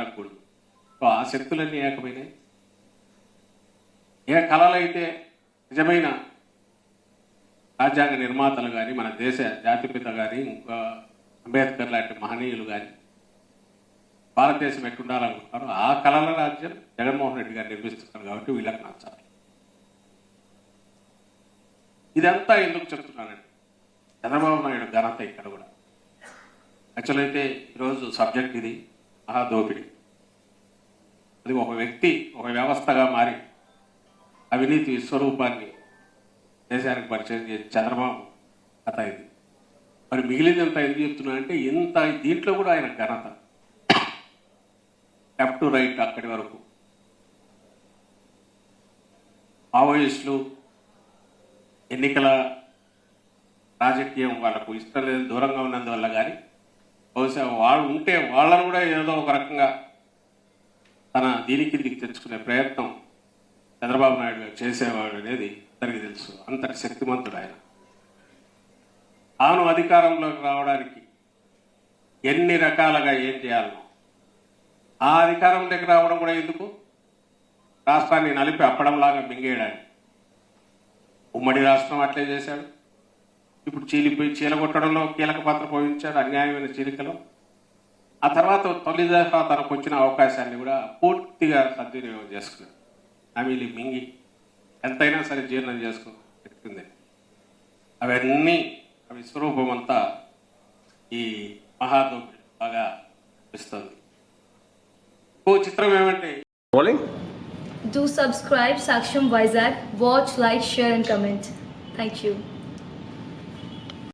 జరగకూడదు సో ఆ శక్తులన్నీ ఏకమైనాయి. ఏ కళలైతే నిజమైన రాజ్యాంగ నిర్మాతలు కానీ మన దేశ జాతిపిత కానీ ఇంకా అంబేద్కర్ లాంటి మహనీయులు కానీ భారతదేశం ఎట్టుండాలనుకుంటున్నారు ఆ కళల రాజ్యం జగన్మోహన్ రెడ్డి గారు నిర్మిస్తున్నారు కాబట్టి వీళ్ళకి నచ్చాలి. ఇదంతా ఎందుకు చెప్తున్నానండి చంద్రబాబు నాయుడు ఘనత ఇక్కడ కూడా. యాక్చువల్ అయితే ఈరోజు సబ్జెక్ట్ ఇది. మహాదోపిడి అది ఒక వ్యక్తి ఒక వ్యవస్థగా మారి అవినీతి విశ్వరూపాన్ని దేశానికి పరిచయం చేసి చంద్రబాబు కథ ఇది మరి మిగిలినంత ఎందుకు చెప్తున్నా అంటే ఇంత దీంట్లో కూడా ఆయన ఘనత. లెఫ్ట్ టు రైట్ అక్కడి వరకు. మావోయిస్టులు ఎన్నికల రాజకీయం వాళ్ళకు ఇష్టం లేదు దూరంగా ఉన్నందువల్ల కానీ బహుశా వాళ్ళు ఉంటే వాళ్ళను కూడా ఏదో ఒక రకంగా తన దీనికి దీనికి తెచ్చుకునే ప్రయత్నం చంద్రబాబు నాయుడు గారు చేసేవాడు అనేది అందరికీ తెలుసు. అంతటి శక్తిమంతుడు ఆయన. తాను అధికారంలోకి రావడానికి ఎన్ని రకాలుగా ఏం చేయాలో ఆ అధికారం దగ్గర రావడం కూడా ఎందుకు? రాష్ట్రాన్ని నలిపి అప్పడంలాగా మింగేయడానికి. ఉమ్మడి రాష్ట్రం అట్లే చేశాడు. ఇప్పుడు చీలిపోయి చీలగొట్టడంలో కీలక పాత్ర పోషించాడు అన్యాయమైన చీలికలో ఆ తర్వాత తొలి దఫా తనకు వచ్చిన అవకాశాన్ని కూడా పూర్తిగా సద్వినియోగం చేసుకున్నాడు హామీలు మింగి ఎంతైనా సరే జీర్ణం చేసుకుని చెప్తుంది అవన్నీ ఆ విశ్వరూపం అంతా ఈ మహాదోపిడి బాగా ఇస్తుంది ఓ చిత్రం ఏమంటే? Do subscribe Saksham Vizag. Watch, like, share, and comment. Thank you.